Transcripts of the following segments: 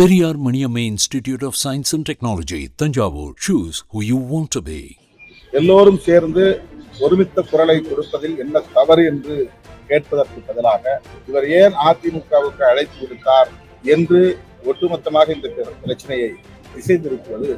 Periyar Maniammai institute of science and technology Thanjavur. Choose who you want to be எல்லோரும் சேர்ந்து ஒருமித்த குரலை கொடுப்பதில் என்ன தவறு என்று கேட்பதற்கு பதிலாக இவர் ஏன் அதிமுகவுக்கு அழைத்து விடுத்தார் என்று ஒட்டுமொத்தமாக இந்த பிரச்சனையை திசை திருப்புவது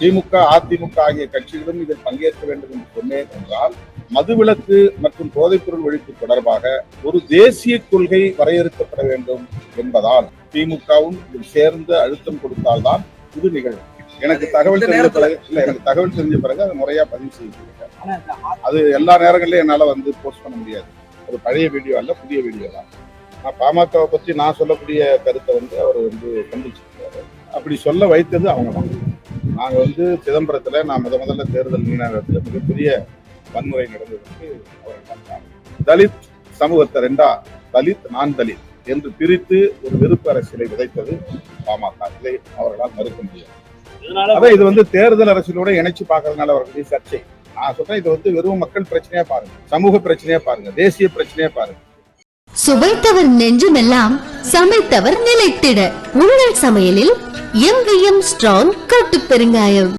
திமுக அதிமுக ஆகிய கட்சிகளும் இதில் பங்கேற்க வேண்டும் என்று சொன்னேன் என்றால் மதுவிலக்கு மற்றும் போதைப்பொருள் ஒழிப்பு தொடர்பாக ஒரு தேசிய கொள்கை வரையறுக்கப்பட வேண்டும் என்பதால் திமுகவும் இதில் சேர்ந்து அழுத்தம் கொடுத்தால்தான் இது நிகழும். எனக்கு தகவல் தெரிஞ்ச பிறகு இல்ல எனக்கு தகவல் தெரிஞ்ச பிறகு அதை முறையா பதிவு செய்திருக்கேன் அது எல்லா நேரங்களிலும் என்னால வந்து போஸ்ட் பண்ண முடியாது. ஒரு பழைய வீடியோ அல்ல புதிய வீடியோ தான். நான் பாமகவை பத்தி நான் சொல்லக்கூடிய கருத்தை வந்து அவர் வந்து கண்டிச்சிருக்காரு. அப்படி சொல்ல வைத்தது அவங்க தான். நாங்க வந்து சிதம்பரத்துல நான் முத முதல்ல தேர்தல் நேரத்தில் மிகப்பெரிய வன்முறை நடந்ததற்கு தலித் சமூகத்தை ரெண்டா தலித் நான் தலித் என்று பிரித்து ஒரு வெறுப்பு அரசியலை விதைத்தது பாமக. இதை அவர்களால் மறுக்க முடியாது. அதான் இது வந்து தேர்தல் அரசியலோட இணைச்சு பார்க்கறதுனால வரக்கூடிய சர்ச்சை. நான் சொல்றேன் இது வந்து வெறும் மக்கள் பிரச்சனையா பாருங்க. சமூக பிரச்சனையா பாருங்க. தேசிய பிரச்சனையா பாருங்க. சுவைத்தவர் நெஞ்சுமெல்லாம் சமைத்தவர் நிலைத்திட. உங்கள் சமையலில் எம்விஎம் ஸ்ட்ராங் கட்டு பெருங்காயம்.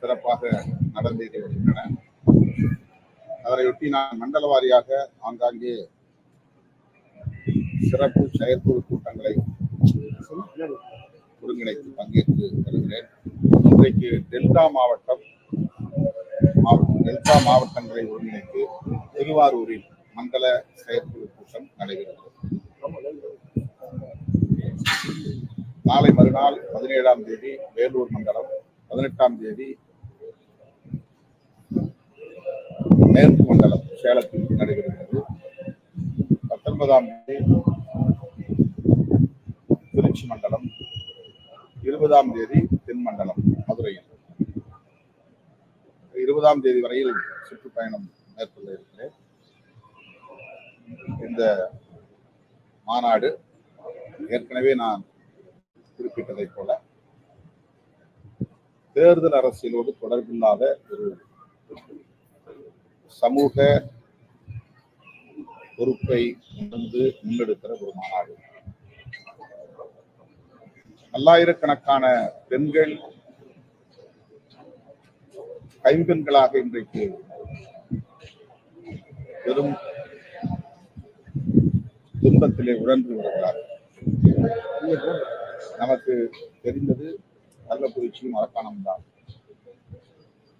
சிறப்பாக நடந்தேறி வருகின்றன. அதனையொட்டி நான் மண்டல வாரியாக ஆங்காங்கே சிறப்பு செயற்குழு கூட்டங்களை ஒருங்கிணைத்து பங்கேற்று வருகிறேன். இன்றைக்கு டெல்டா மாவட்டம் மாவட்ட- டெல்டா மாவட்டங்களை ஒருங்கிணைத்து திருவாரூரில் மண்டல செயற்குழு கூட்டம் நடைபெறுகிறது நாளை மறுநாள் பதினேழாம் தேதி வேலூர் மண்டலம் பதினெட்டாம் தேதி மேற்கு மண்டலம் சேலத்தில் நடைபெறுகிறது. பத்தொன்பதாம் தேதி திருச்சி மண்டலம் இருபதாம் தேதி தென் மண்டலம் மதுரையில். இருபதாம் தேதி வரையில் சுற்றுப்பயணம் மேற்கொள்ள இருக்கிறேன் இந்த மாநாடு ஏற்கனவே நான் குறிப்பிட்டதை போல தேர்தல் அரசியலோடு தொடர்பில்லாத ஒரு சமூக பொறுப்பை உணர்ந்து முன்னெடுக்கிற ஒரு மாநாடு. பல்லாயிரக்கணக்கான பெண்கள் கைம்பெண்களாக இன்றைக்கு பெரும் துன்பத்திலே உழன்று வருகிறார்கள் நமக்கு தெரிந்தது கள்ளக்குறிச்சியும் மரக்காணம் தான்.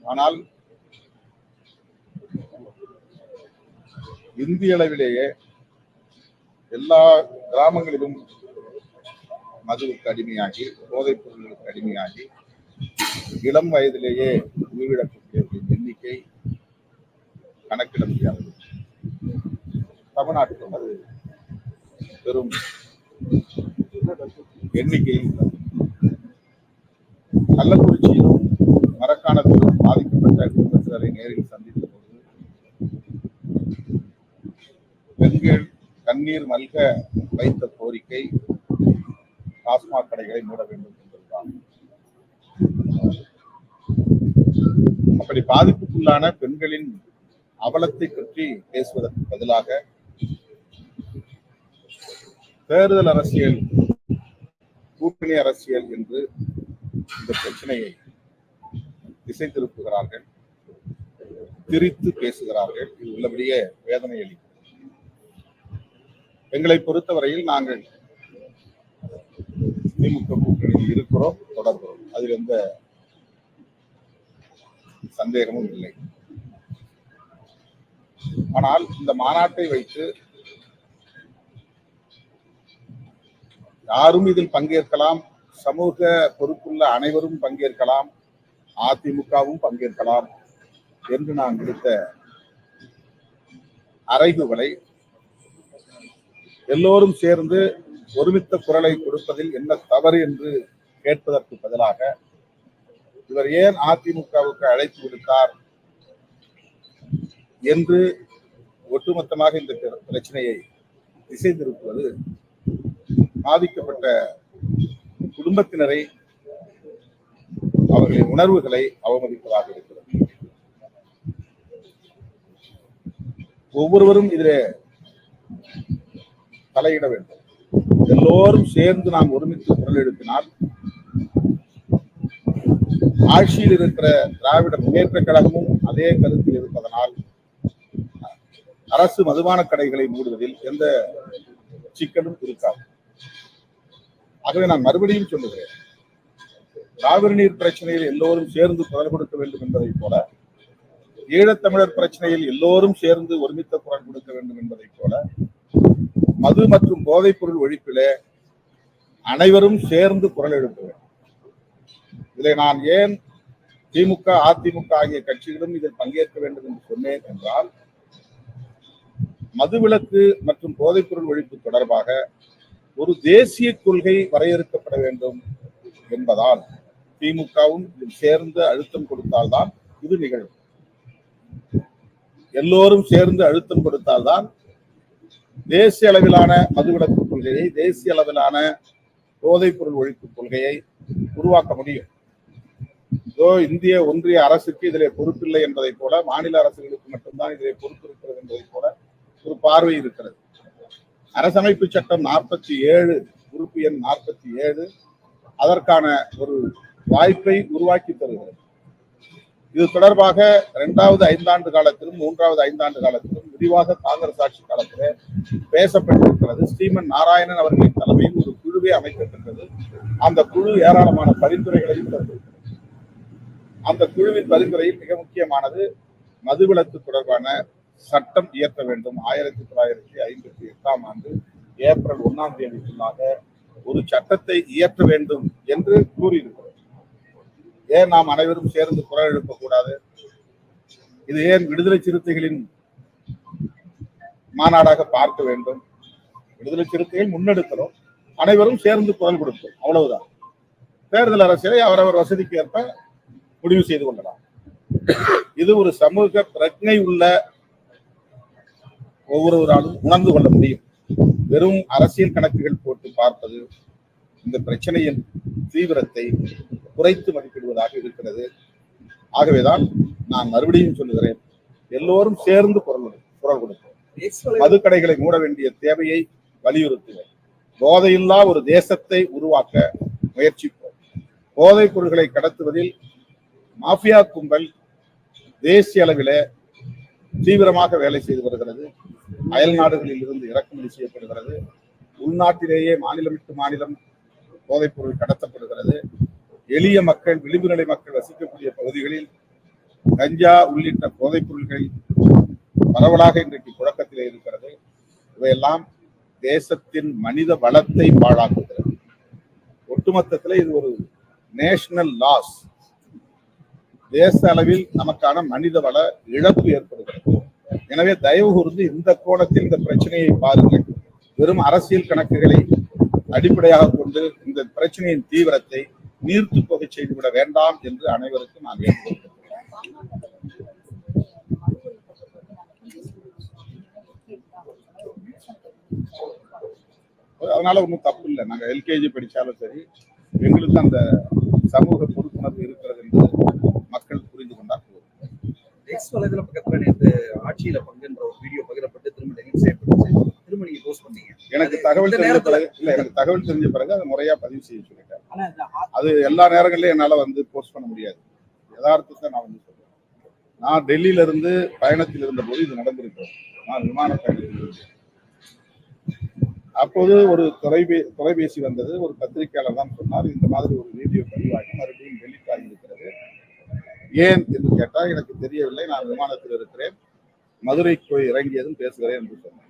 ஆனால் இந்திய அளவிலேயே எல்லா கிராமங்களிலும் மதுவுக்கு அடிமையாகி போதைப் பொருள்களுக்கு அடிமையாகி இளம் வயதிலேயே உயிரிழக்கக்கூடியவர்களின் எண்ணிக்கை கணக்கிட முடியாதது தமிழ்நாட்டில் அது பெரும் எண்ணிக்கையில் உள்ளது. கள்ளக்குறிச்சியிலும் மரக்காணத்திலும் பாதிக்கப்பட்ட குடும்பத்தினரை நேரில் சந்தித்த போது பெண்கள் கண்ணீர் மல்க வைத்த கோரிக்கை டாஸ்மாக் கடைகளை மூட வேண்டும் என்பதுதான் அப்படி பாதிப்புக்குள்ளான பெண்களின் அவலத்தை பற்றி பேசுவதற்கு பதிலாக தேர்தல் அரசியல் கூட்டணி அரசியல் என்று இந்த பிரச்சனையை திசை திருப்புகிறார்கள் திரித்து பேசுகிறார்கள். இது உள்ளபடியே வேதனை அளிக்கும் எங்களை பொறுத்தவரையில் நாங்கள் திமுக கூட்டணியில் இருக்கிறோம் தொடர்கிறோம். அதில் எந்த சந்தேகமும் இல்லை. ஆனால் இந்த மாநாட்டை வைத்து யாரும் இதில் பங்கேற்கலாம் சமூக பொறுப்புள்ள அனைவரும் பங்கேற்கலாம் அதிமுகவும் பங்கேற்கலாம் என்று நான் விடுத்த அறைகுகளை எல்லோரும் சேர்ந்து ஒருமித்த குரலை கொடுப்பதில் என்ன தவறு என்று கேட்பதற்கு பதிலாக இவர் ஏன் அதிமுகவுக்கு அழைத்து விடுத்தார் என்று ஒட்டுமொத்தமாக இந்த பிரச்சனையை திசை திருப்புவது பாதிக்கப்பட்ட குடும்பத்தினரை அவர்களின் உணர்வுகளை அவமதிப்பதாக இருக்கிறது. ஒவ்வொருவரும் இதில் தலையிட வேண்டும். எல்லோரும் சேர்ந்து நாம் ஒருமித்து குரல் எழுப்பினால் ஆட்சியில் இருக்கிற திராவிட முன்னேற்ற கழகமும் அதே கருத்தில் இருப்பதனால் அரசு மதுபான கடைகளை மூடுவதில் எந்த சிக்கலும் இருக்காது. ஆகவே நான் மறுபடியும் சொல்லுகிறேன் காவிரி நீர் பிரச்சனையில் எல்லோரும் சேர்ந்து குரல் கொடுக்க வேண்டும் என்பதைப் போல ஈழத்தமிழர் பிரச்சனையில் எல்லோரும் சேர்ந்து ஒருமித்த குரல் கொடுக்க வேண்டும் என்பதைப் போல மது மற்றும் போதைப் பொருள் ஒழிப்பிலே அனைவரும் சேர்ந்து குரல் எழுப்ப வேண்டும் இதை நான் ஏன் திமுக அதிமுக ஆகிய கட்சிகளும் இதில் பங்கேற்க வேண்டும் என்று சொன்னேன் என்றால் மதுவிலக்கு மற்றும் போதைப்பொருள் ஒழிப்பு தொடர்பாக ஒரு தேசிய கொள்கை வரையறுக்கப்பட வேண்டும் என்பதால் திமுகவும் இதில் சேர்ந்து அழுத்தம் கொடுத்தால்தான் இது நிகழும். எல்லோரும் சேர்ந்து அழுத்தம் கொடுத்தால்தான் தேசிய அளவிலான மதுவிலக்கு கொள்கையை தேசிய அளவிலான போதைப்பொருள் ஒழிப்பு கொள்கையை உருவாக்க முடியும். இதோ இந்திய ஒன்றிய அரசுக்கு இதிலே பொறுப்பில்லை என்பதை போல மாநில அரசுகளுக்கு மட்டும்தான் இதிலே பொறுப்பு இருக்கிறது என்பதை போல ஒரு பார்வை இருக்கிறது. அரசமைப்பு சட்டம் நாற்பத்தி ஏழு உறுப்பு எண் நாற்பத்தி ஏழு அதற்கான ஒரு வாய்ப்பை உருவாக்கி தருகிறது. இது தொடர்பாக இரண்டாவது ஐந்தாண்டு காலத்திலும் மூன்றாவது ஐந்தாண்டு காலத்திலும் விரிவாக காங்கிரஸ் ஆட்சி காலத்தில் பேசப்பட்டிருக்கிறது. ஸ்ரீமன் நாராயணன் அவர்களின் தலைமையில் ஒரு குழுவே அமைக்கப்பட்டது. அந்த குழு ஏராளமான பரிந்துரைகளையும் தந்திருக்கிறது. அந்த குழுவின் பரிந்துரையில் மிக முக்கியமானது மதுவிலக்கு தொடர்பான சட்டம் இயற்ற வேண்டும். ஆயிரத்தி தொள்ளாயிரத்தி ஐம்பத்தி எட்டாம் ஆண்டு ஏப்ரல் ஒன்னாம் தேதிக்குள்ளாக ஒரு சட்டத்தை இயற்ற வேண்டும் என்று கூறியிருக்கிறது ஏன் நாம் அனைவரும் சேர்ந்து குரல் எழுப்பக்கூடாது இது ஏன் விடுதலை சிறுத்தைகளின் மாநாடாக பார்க்க வேண்டும்? விடுதலை சிறுத்தைகள் முன்னெடுக்கிறோம். அனைவரும் சேர்ந்து குரல் கொடுப்போம். அவ்வளவுதான். தேர்தல் அரசியலை அவரவர் வசதிக்கு ஏற்ப முடிவு செய்து கொள்ளலாம் இது ஒரு சமூக பிரஜை உள்ள ஒவ்வொருவராலும் உணர்ந்து கொள்ள முடியும். வெறும் அரசியல் கணக்குகள் போட்டு பார்ப்பது இந்த பிரச்சனையின் தீவிரத்தை குறைத்து மதிப்பிடுவதாக இருக்கிறது. ஆகவேதான் நான் மறுபடியும் சொல்லுகிறேன் எல்லோரும் சேர்ந்து குரல் குரல் கொடுப்போம். மதுக்கடைகளை மூட வேண்டிய தேவையை வலியுறுத்துவோம் போதையில்லா ஒரு தேசத்தை உருவாக்க முயற்சிப்போம். போதைப் பொருட்களை கடத்துவதில் மாஃபியா கும்பல் தேசிய அளவிலே தீவிரமாக வேலை செய்து வருகிறது. அயல் நாடுகளில் இருந்து இறக்குமதி செய்யப்படுகிறது. உள்நாட்டிலேயே மாநிலம் விட்டு மாநிலம் போதைப் பொருள் கடத்தப்படுகிறது. எளிய மக்கள் விளிம்பு நிலை மக்கள் வசிக்கக்கூடிய பகுதிகளில் கஞ்சா உள்ளிட்ட போதைப் பொருட்கள் பரவலாக இன்றைக்கு புழக்கத்திலே இருக்கிறது. இவையெல்லாம் தேசத்தின் மனித வளத்தை பாழாக்குகிறது. ஒட்டுமொத்தத்தில் இது ஒரு நேஷனல் லாஸ். தேச அளவில் நமக்கான மனித வள இழப்பு ஏற்படுகிறது. எனவே தயவு கூர்ந்து இந்த கோணத்தில் இந்த பிரச்சனையை பாருங்கள். வெறும் அரசியல் கணக்குகளை அடிப்படையாக கொண்டு இந்த பிரச்சனையின் தீவிரத்தை நீர்த்து போக செய்துவிட வேண்டாம் என்று அனைவருக்கும் நான் வேண்டுகொள்கிறேன் அதனால ஒன்றும் தப்பு இல்லை. நாங்கள் எல்கேஜி படித்தாலும் சரி எங்களுக்கு அந்த சமூக பொறுப்புணர்வு இருக்கிறது என்பது மக்கள் புரிந்து கொண்டால் போதும். எக்ஸ் வலைதள பக்கத்துல நேற்று ஆட்சியில பங்குன்ற ஒரு வீடியோ பகிரப்பட்டு திரும்ப டெலிட் செய்யப்பட்டுச்சு. திரும்ப நீங்க போஸ்ட் பண்ணீங்க. எனக்கு தகவல் தெரிஞ்ச பிறகு இல்ல எனக்கு தகவல் தெரிஞ்ச பிறகு அதை முறையா பதிவு செய்ய சொல்லிட்டேன். அது எல்லா நேரங்கள்லயும் என்னால வந்து போஸ்ட் பண்ண முடியாது. யதார்த்தத்தை நான் வந்து சொல்றேன். நான் டெல்லியில இருந்து பயணத்தில் இருந்த போது இது நடந்திருக்கிறது. நான் விமான பயணத்தில் இருந்தேன் அப்போது ஒரு தொலைபே தொலைபேசி வந்தது. ஒரு பத்திரிகையாளர் தான் சொன்னார் இந்த மாதிரி ஒரு வீடியோ பதிவாகி மறுபடியும் டெலிட் இருக்கிறது ஏன்? என்று கேட்டால் எனக்கு தெரியவில்லை. நான் விமானத்தில் இருக்கிறேன். மதுரைக்கு போய் இறங்கியதும் பேசுகிறேன் என்று சொன்னேன்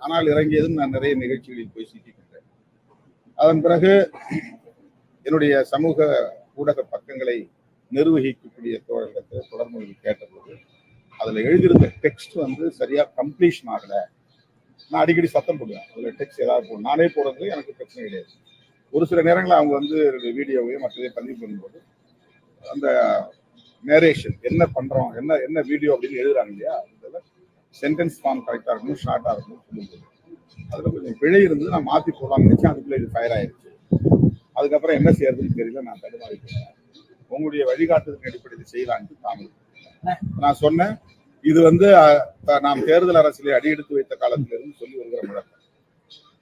ஆனால் இறங்கியதும் நான் நிறைய நிகழ்ச்சிகளில் போய் சிக்கிக்கிட்டேன். அதன் பிறகு என்னுடைய சமூக ஊடக பக்கங்களை நிர்வகிக்கக்கூடிய தோழர்களுக்கு தொடர்பு கேட்டபோது அதில் எழுதியிருந்த டெக்ஸ்ட் வந்து சரியாக கம்ப்ளீஷன் ஆகலை. நான் அடிக்கடி சத்தம் போடுவேன். அதில் டெக்ஸ்ட் ஏதாவது போடும் நானே போடுறது எனக்கு பிரச்சனை கிடையாது. ஒரு சில நேரங்களில் அவங்க வந்து வீடியோவையும் மற்றதையும் பதிவு பண்ணும்போது அந்த நேரேஷன் என்ன பண்ணுறோம் என்ன என்ன வீடியோ அப்படின்னு எழுதுறாங்க இல்லையா? அதில் சென்டென்ஸ் ஃபார்ம் கரெக்டாக இருக்கணும் ஷார்ட்டாக இருக்கணும் சொல்லும்போது அதில் கொஞ்சம் பிழை இருந்து நான் மாற்றி போடலாம்னு நினச்சேன். அதுக்குள்ளே இது ஃபயர் ஆயிடுச்சு அதுக்கப்புறம் என்ன செய்யறதுன்னு தெரியல நான் தடுமாறி உங்களுடைய வழிகாட்டுதலின் அடிப்படையில் செய்யலான்ட்டு தாமல் நான் சொன்னேன் இது வந்து நாம் தேர்தல் அரசியலை அடியெடுத்து வைத்த காலத்திலிருந்து சொல்லி வருகிற முழக்கம்.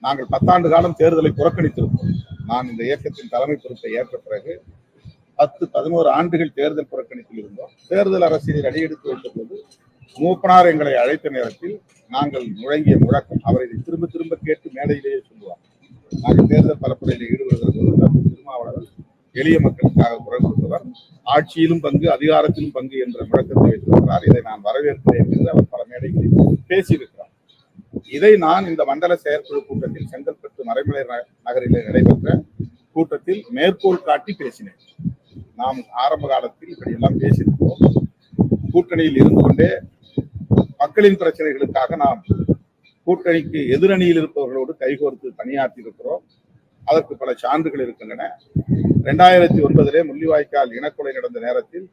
நாங்கள் பத்தாண்டு காலம் தேர்தலை புறக்கணித்திருப்போம். நான் இந்த இயக்கத்தின் தலைமை பொறுப்பை ஏற்ற பிறகு பத்து பதினோரு ஆண்டுகள் தேர்தல் புறக்கணிப்பில் இருந்தோம். தேர்தல் அரசியலில் அடியெடுத்து வைத்த போது மூப்பனார் எங்களை அழைத்த நேரத்தில் நாங்கள் முழங்கிய முழக்கம் அவர் இதை திரும்ப திரும்ப கேட்டு மேடையிலேயே சொல்லுவார். நாங்கள் தேர்தல் பரப்புரையில் ஈடுபடுகிற போது திருமாவளவன் எளிய மக்களுக்காக குரல் கொடுத்தவர். ஆட்சியிலும் பங்கு அதிகாரத்திலும் பங்கு என்ற முழக்கத்தை வைத்திருக்கிறார். இதை நான் வரவேற்கிறேன் என்று அவர் பல மேடைகளில் பேசியிருக்கிறார். இதை நான் இந்த மண்டல செயற்குழு கூட்டத்தில் செங்கல்பட்டு மறைமலை நகரிலே நடைபெற்ற கூட்டத்தில் மேற்கோள் காட்டி பேசினேன். நாம் ஆரம்ப காலத்தில் இப்படி எல்லாம் பேசியிருக்கிறோம் கூட்டணியில் இருந்து கொண்டே மக்களின் பிரச்சனைகளுக்காக நாம் கூட்டணிக்கு எதிரணியில் இருப்பவர்களோடு கைகோர்த்து பணியாற்றி இருக்கிறோம் அதற்கு பல சான்றுகள் இருக்கின்றன. ரெண்டாயிரத்தி ஒன்பதிலே முள்ளிவாய்க்கால் இனக்கொலை நடந்த நேரத்தில்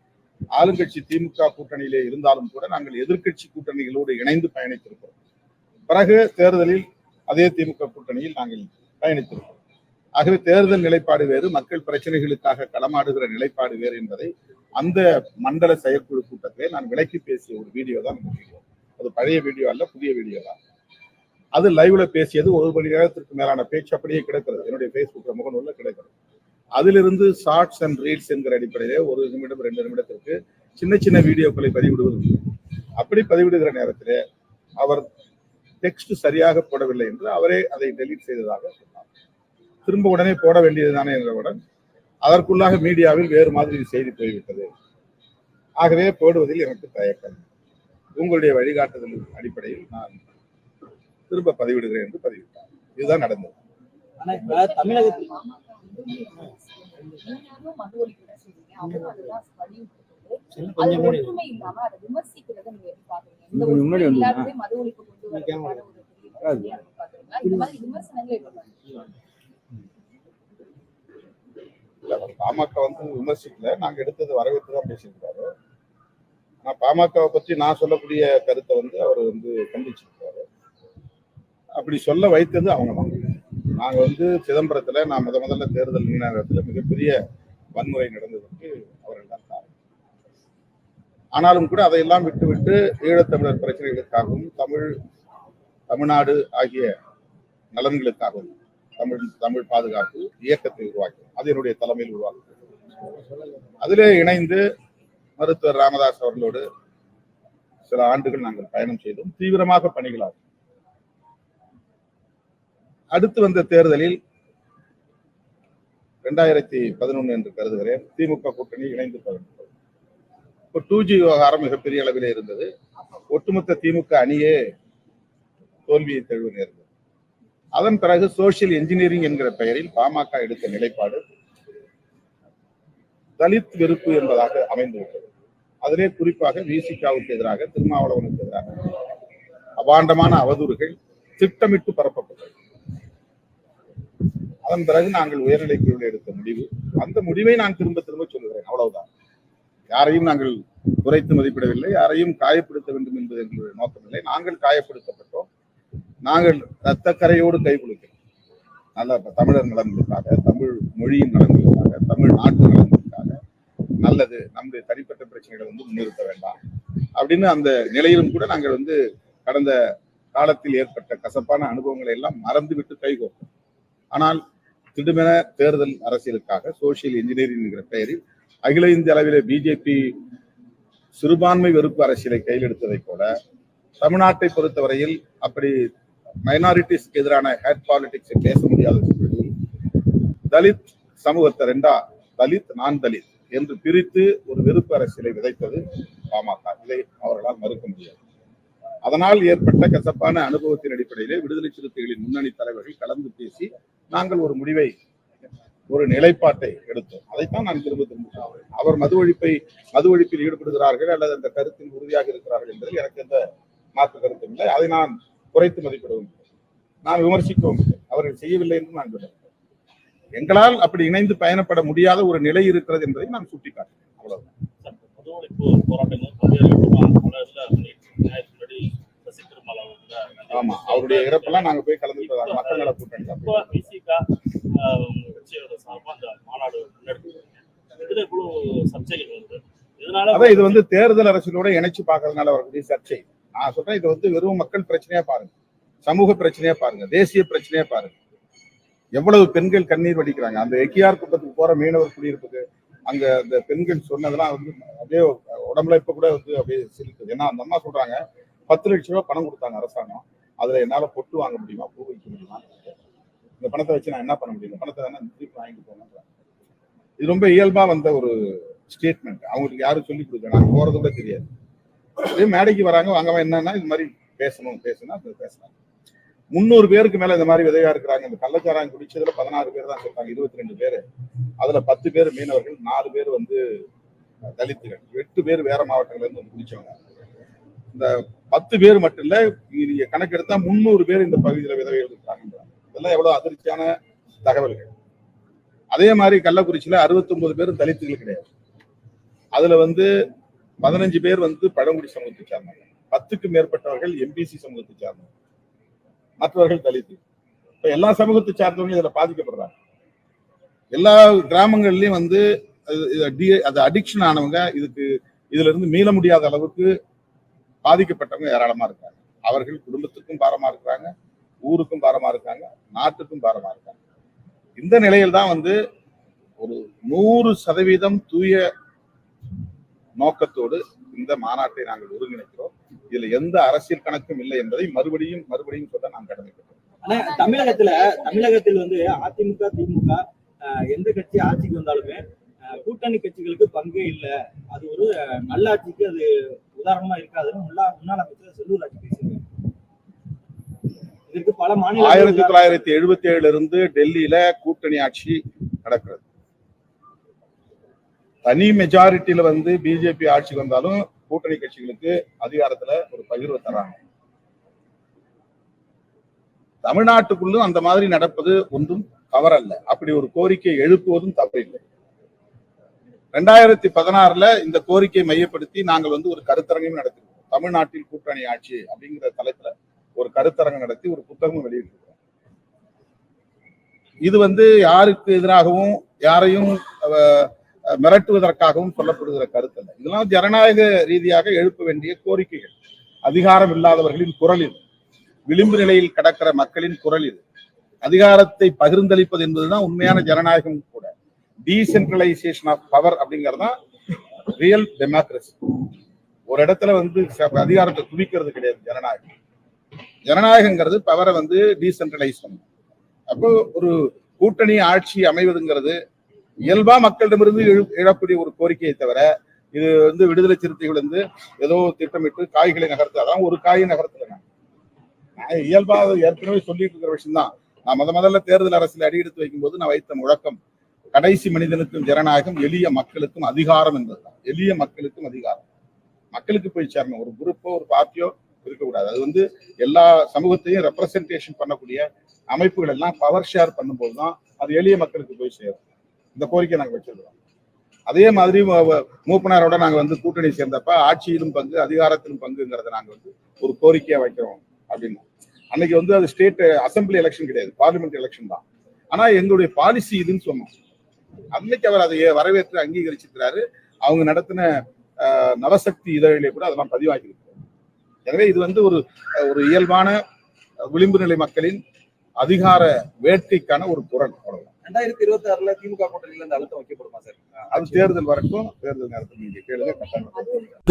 ஆளுங்கட்சி திமுக கூட்டணியிலே இருந்தாலும் கூட நாங்கள் எதிர்க்கட்சி கூட்டணிகளோடு இணைந்து பயணித்திருக்கிறோம். பிறகு தேர்தலில் அதே திமுக கூட்டணியில் நாங்கள் பயணித்திருக்கிறோம். ஆகவே தேர்தல் நிலைப்பாடு வேறு மக்கள் பிரச்சனைகளுக்காக களமாடுகிற நிலைப்பாடு வேறு என்பதை அந்த மண்டல செயற்குழு கூட்டத்திலே நான் விளக்கி பேசிய ஒரு வீடியோ தான் அது பழைய வீடியோ அல்ல புதிய வீடியோ தான் அது லைவ்ல பேசியது ஒரு மணி நேரத்திற்கு மேலான பேச்சு அப்படியே கிடைக்கிறது. என்னுடைய ஃபேஸ்புக் முகநூல்ல கிடைக்கிறது. அதிலிருந்து ஷார்ட்ஸ் அண்ட் ரீல்ஸ் என்கிற அடிப்படையிலே ஒரு நிமிடம் ரெண்டு நிமிடத்திற்கு சின்ன சின்ன வீடியோக்களை பதிவிடுவது. அப்படி பதிவிடுகிற நேரத்திலே அவர் டெக்ஸ்ட் சரியாக போடவில்லை என்று அவரே அதை டெலீட் செய்ததாக சொன்னார். திரும்ப உடனே போட வேண்டியதுதானே என்றவுடன் அதற்குள்ளாக மீடியாவில் வேறு மாதிரி செய்தி போய்விட்டது. ஆகவே போடுவதில் எனக்கு தயக்கம். உங்களுடைய வழிகாட்டுதலின் அடிப்படையில் நான் திரும்ப பதிவிடுகிறேன் என்று பதிவிட்டார். இதுதான் நடந்தது. பாமக வந்து விமர்சிக்கல. நாங்க எடுத்தது வரவேற்று தான் பேசியிருக்காரு. ஆனா பாமகவை பற்றி நான் சொல்லக்கூடிய கருத்தை வந்து அவர் வந்து கண்டிச்சிருக்காரு. அப்படி சொல்ல வைத்தது அவங்க தான். நாங்கள் வந்து சிதம்பரத்துல நான் முத முதல்ல தேர்தல் நேரத்தில் மிகப்பெரிய வன்முறை நடந்ததற்கு அவர்கள் தான் காரணம். ஆனாலும் கூட அதையெல்லாம் விட்டுவிட்டு ஈழத்தமிழர் பிரச்சனைகளுக்காகவும் தமிழ் தமிழ்நாடு ஆகிய நலன்களுக்காகவும் தமிழ் தமிழ் பாதுகாப்பு இயக்கத்தை உருவாக்கி அது என்னுடைய தலைமையில் உருவாக்கி அதிலே இணைந்து மருத்துவர் ராமதாஸ் அவர்களோடு சில ஆண்டுகள் நாங்கள் பயணம் செய்தோம். தீவிரமாக பணிகளாகும். அடுத்து வந்த தேர்தலில் இரண்டாயிரத்தி பதினொன்று என்று கருதுகிறேன். திமுக கூட்டணி இணைந்து பயணித்தோம் இப்போ டூ ஜி விவகாரம் மிகப்பெரிய அளவில் இருந்தது. ஒட்டுமொத்த திமுக அணியே தோல்வியை தழுவ நேர்ந்தது. அதன் பிறகு சோசியல் இன்ஜினியரிங் என்கிற பெயரில் பாமக எடுத்த நிலைப்பாடு தலித் வெறுப்பு என்பதாக அமைந்துவிட்டது. அதிலே குறிப்பாக விசிகாவுக்கு எதிராக திருமாவளவனுக்கு எதிராக அபாண்டமான அவதூறுகள் திட்டமிட்டு பரப்பப்பட்டது. அதன் பிறகு நாங்கள் உயர்நிலை குழுவில் எடுத்த முடிவு. அந்த முடிவை நான் திரும்ப திரும்ப சொல்லுகிறேன். அவ்வளவுதான். யாரையும் நாங்கள் குறைத்து மதிப்பிடவில்லை. யாரையும் காயப்படுத்த வேண்டும் என்பது எங்களுடைய நோக்கமில்லை. நாங்கள் காயப்படுத்தப்பட்டோம். நாங்கள் ரத்தக்கரையோடு கை கொடுக்கிறோம் நல்ல தமிழர் நலன்களுக்காக தமிழ் மொழியின் நலன்களுக்காக தமிழ் நாட்டு நலன்களுக்காக நல்லது நம்முடைய தனிப்பட்ட பிரச்சனைகளை வந்து முன்னிறுத்த வேண்டாம் அப்படின்னு அந்த நிலையிலும் கூட நாங்கள் வந்து கடந்த காலத்தில் ஏற்பட்ட கசப்பான அனுபவங்களை எல்லாம் மறந்துவிட்டு கைகோர்த்தோம் ஆனால் திடுமென தேர்தல் அரசியலுக்காக சோசியல் இன்ஜினியரிங் என்கிற பெயரில் அகில இந்திய அளவிலே பிஜேபி சிறுபான்மை வெறுப்பு அரசியலை கையில் எடுத்ததை போல தமிழ்நாட்டை பொறுத்தவரையில் அப்படி மைனாரிட்டிஸ்க்கு எதிரான ஹேட் பாலிடிக்ஸை பேச முடியாத சூழலில் தலித் சமூகத்தை ரெண்டா தலித் நான் தலித் என்று பிரித்து ஒரு வெறுப்பு அரசியலை விதைத்தது பாமக. இதை அவர்களால் மறுக்க முடியாது. அதனால் ஏற்பட்ட கசப்பான அனுபவத்தின் அடிப்படையிலே விடுதலை சிறுத்தைகளின் முன்னணி தலைவர்கள் கலந்து பேசி நாங்கள் ஒரு முடிவை ஒரு நிலைப்பாட்டை எடுத்தோம். அதைத்தான் நான் திரும்ப திரும்ப அவர் மது ஒழிப்பை மது ஒழிப்பில் ஈடுபடுகிறார்கள் அல்லது அந்த கருத்தில் உறுதியாக இருக்கிறார்கள் என்பதில் எனக்கு எந்த மாற்று கருத்தும் இல்லை. அதை நான் குறைத்து மதிப்பிடவும் நான் விமர்சிக்கவும் இல்லை. அவர்கள் செய்யவில்லை என்று நான் சொல்லுகிறேன் எங்களால் அப்படி இணைந்து பயணப்பட முடியாத ஒரு நிலை இருக்கிறது என்பதை நான் சுட்டிக்காட்டுகிறேன். அவ்வளவுதான். ஆமா அவருடைய இறப்பெல்லாம் நாங்க போய் கலந்துட்டதாக மக்கள் நல கூட்டணி அதான் இது வந்து தேர்தல் அரசியலோட இணைச்சு பார்க்கறதுனால வரக்கூடிய சர்ச்சை. நான் சொல்றேன் இது வந்து வெறும் மக்கள் பிரச்சனையா பாருங்க. சமூக பிரச்சனையா பாருங்க. தேசிய பிரச்சனையா பாருங்க. எவ்வளவு பெண்கள் கண்ணீர் வடிக்கிறாங்க. அந்த எக்கியார் குப்பத்துக்கு போற மீனவர் குடியிருப்புக்கு அங்க அந்த பெண்கள் சொன்னதெல்லாம் வந்து அப்படியே உடம்புல இப்ப கூட வந்து அப்படியே சிரிக்குது. ஏன்னா அந்த அம்மா சொல்றாங்க பத்து லட்சம் ரூபாய் பணம் கொடுத்தாங்க அரசாங்கம். அதுல என்னால பொட்டு வாங்க முடியுமா? பூ வைக்க முடியுமா? இந்த பணத்தை வச்சு நான் என்ன பண்ண முடியும்? இந்த பணத்தை தானே திருப்பி வாங்கிட்டு போங்க இது ரொம்ப இயல்பா வந்த ஒரு ஸ்டேட்மெண்ட் அவங்களுக்கு யாரும் சொல்லி கொடுக்க நான் போறது கூட தெரியாது. அதே மேடைக்கு வராங்க வாங்கவா என்னன்னா இது மாதிரி பேசணும் பேசணும் அது பேசுறாங்க முந்நூறு பேருக்கு மேல இந்த மாதிரி விதையா இருக்கிறாங்க. இந்த கள்ளச்சாராயம் குடிச்சதுல பதினாறு பேர் தான் சொல்றாங்க இருபத்தி ரெண்டு பேர். அதுல பத்து பேர் மீனவர்கள் நாலு பேர் வந்து தலித்துகள். எட்டு பேர் வேற மாவட்டங்கள்ல இருந்து குடிச்சவங்க. இந்த பத்து பேர் மட்டும் இல்ல நீங்க கணக்கெடுத்தா முந்நூறு பேர் இந்த பகுதியில் விதவைகள் இருக்காங்க இதெல்லாம் எவ்வளவு அதிர்ச்சியான தகவல்கள். அதே மாதிரி கள்ளக்குறிச்சியில 69 பேர் தலித்துகள் கிடையாது. அதுல வந்து பதினஞ்சு பேர் வந்து பழங்குடி சமூகத்தை சார்ந்தவங்க. பத்துக்கு மேற்பட்டவர்கள் எம்பிசி சமூகத்தை சார்ந்தவங்க. மற்றவர்கள் தலித்து. இப்ப எல்லா சமூகத்தை சார்ந்தவங்க இதுல பாதிக்கப்படுறாங்க. எல்லா கிராமங்கள்லயும் வந்து அது- இது டி- அது அடிக்ஷன் ஆனவங்க இதுக்கு இதுல இருந்து மீள முடியாத அளவுக்கு பாதிக்கப்பட்டவங்க ஏராளமா இருக்காங்க. அவர்கள் குடும்பத்துக்கும் பாரமா இருக்கிறாங்க ஊருக்கும் பாரமா இருக்காங்க நாட்டுக்கும் பாரமா இருக்காங்க. இந்த நிலையில் தான் வந்து ஒரு நூறு சதவீதம் தூய நோக்கத்தோடு இந்த மாநாட்டை நாங்கள் ஒருங்கிணைக்கிறோம். இதுல எந்த அரசியல் கணக்கும் இல்லை என்பதை மறுபடியும் மறுபடியும் சொல்ல நாம் கடமைப்பட்டோம் ஆனா தமிழகத்துல தமிழகத்தில் வந்து அதிமுக திமுக எந்த கட்சி ஆட்சிக்கு வந்தாலுமே கூட்டணி கட்சிகளுக்கு பங்கே இல்ல. அது ஒரு நல்லாட்சிக்கு அது உதாரணமா இருக்காதுன்னு முன்னாள் அமைச்சர் செல்லூர் ஆட்சி பேசியிருக்காரு. இதற்கு பல மாநில ஆயிரத்தி தொள்ளாயிரத்தி எழுபத்தி ஏழுல இருந்து டெல்லியில கூட்டணி ஆட்சி நடக்கிறது. தனி மெஜாரிட்டியில வந்து பிஜேபி ஆட்சி வந்தாலும் கூட்டணி கட்சிகளுக்கு அதிகாரத்துல ஒரு பகிர்வு தராங்க. தமிழ்நாட்டுக்குள்ளும் அந்த மாதிரி நடப்பது ஒன்றும் தவறல்ல. அப்படி ஒரு கோரிக்கை எழுப்புவதும் தவறில்லை. ரெண்டாயிரத்தி பதினாறுல இந்த கோரிக்கையை மையப்படுத்தி நாங்கள் வந்து ஒரு கருத்தரங்கம் நடத்திருக்கோம். தமிழ்நாட்டில் கூட்டணி ஆட்சி அப்படிங்கிற தலைப்புல ஒரு கருத்தரங்கம் நடத்தி ஒரு புத்தகமும் வெளியிட்டிருக்கோம். இது வந்து யாருக்கு எதிராகவும் யாரையும் அஹ், மிரட்டுவதற்காகவும் சொல்லப்படுகிற கருத்து அல்ல இதெல்லாம் ஜனநாயக ரீதியாக எழுப்ப வேண்டிய கோரிக்கைகள். அதிகாரம் இல்லாதவர்களின் குரல் இது. விளிம்பு நிலையில் கடக்கிற மக்களின் குரல் இது. அதிகாரத்தை பகிர்ந்தளிப்பது என்பதுதான் உண்மையான ஜனநாயகம் கூட. டீசென்ட்ரலைசேஷன் ஆஃப் பவர் அப்படிங்கிறது தான் ரியல் டெமோக்ரஸி ஒரு இடத்துல வந்து அதிகாரத்தை குவிக்கிறது கிடையாது ஜனநாயகம். ஜனநாயகங்கிறது பவரை வந்து டீசென்ட்ரலைஸ் பண்ணும். அப்போ ஒரு கூட்டணி ஆட்சி அமைவதுங்கிறது இயல்பா மக்களிடமிருந்து எழக்கூடிய ஒரு கோரிக்கையை தவிர இது வந்து விடுதலை சிறுத்தைகள் வந்து ஏதோ திட்டமிட்டு காய்களை நகர்த்து அதான் ஒரு காயை நகர்த்தல நான் இயல்பா அது ஏற்கனவே சொல்லிட்டு இருக்கிற விஷயம் தான் நான் முத முதல்ல தேர்தல் அரசியல் அடியெடுத்து வைக்கும்போது நான் வைத்த முழக்கம் கடைசி மனிதனுக்கும் ஜனநாயகம் எளிய மக்களுக்கும் அதிகாரம் என்பதுதான். எளிய மக்களுக்கும் அதிகாரம். மக்களுக்கு போய் சேரணும். ஒரு குரூப்போ ஒரு பார்ட்டியோ இருக்கக்கூடாது. அது வந்து எல்லா சமூகத்தையும் ரெப்ரசன்டேஷன் பண்ணக்கூடிய அமைப்புகள் எல்லாம் பவர் ஷேர் பண்ணும்போது தான் அது எளிய மக்களுக்கு போய் சேரும். இந்த கோரிக்கை நாங்கள் வச்சிருக்கிறோம். அதே மாதிரி மூப்பனாரோட நாங்க வந்து கூட்டணி சேர்ந்தப்ப ஆட்சியிலும் பங்கு அதிகாரத்திலும் பங்குங்கிறத நாங்க வந்து ஒரு கோரிக்கையா வைக்கிறோம் அப்படின்னு. அன்னைக்கு வந்து அது ஸ்டேட் அசம்பிளி எலெக்ஷன் கிடையாது. பார்லிமெண்ட் எலெக்ஷன் தான். ஆனா எங்களுடைய பாலிசி இதுன்னு சொன்னோம். அன்னைக்கு அவர் அதை வரவேற்று அங்கீகரிச்சிருக்கிறாரு. அவங்க நடத்தின நவசக்தி இதழிலே கூட அதெல்லாம் பதிவாகி எனவே இது வந்து ஒரு ஒரு இயல்பான விளிம்பு நிலை மக்களின் அதிகார வேட்கைக்கான ஒரு குரல் ரெண்டாயிரத்தி இருபத்தி ஆறுல திமுக கூட்டணியில இந்த அழுத்தம் வைக்கப்படுமா சார்? அது தேர்தல் வரட்டும் தேர்தல் நேரத்தில் நீங்க கேளுங்க கட்டாயம்.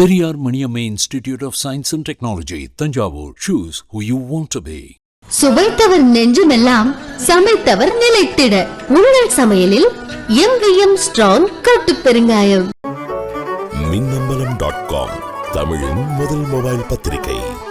Periyar Maniamma Institute of Science and Technology, Tanjavur. Choose who you want to be. சுவைத்தவர் நெஞ்சுமெல்லாம் சமைத்தவர் நிலைத்திட. உங்கள் சமையலில் எம்விஎம் ஸ்ட்ராங் கட்டு பெருங்காயம். மின்னம்பலம் டாட் காம் தமிழின் முதல் மொபைல் பத்திரிகை.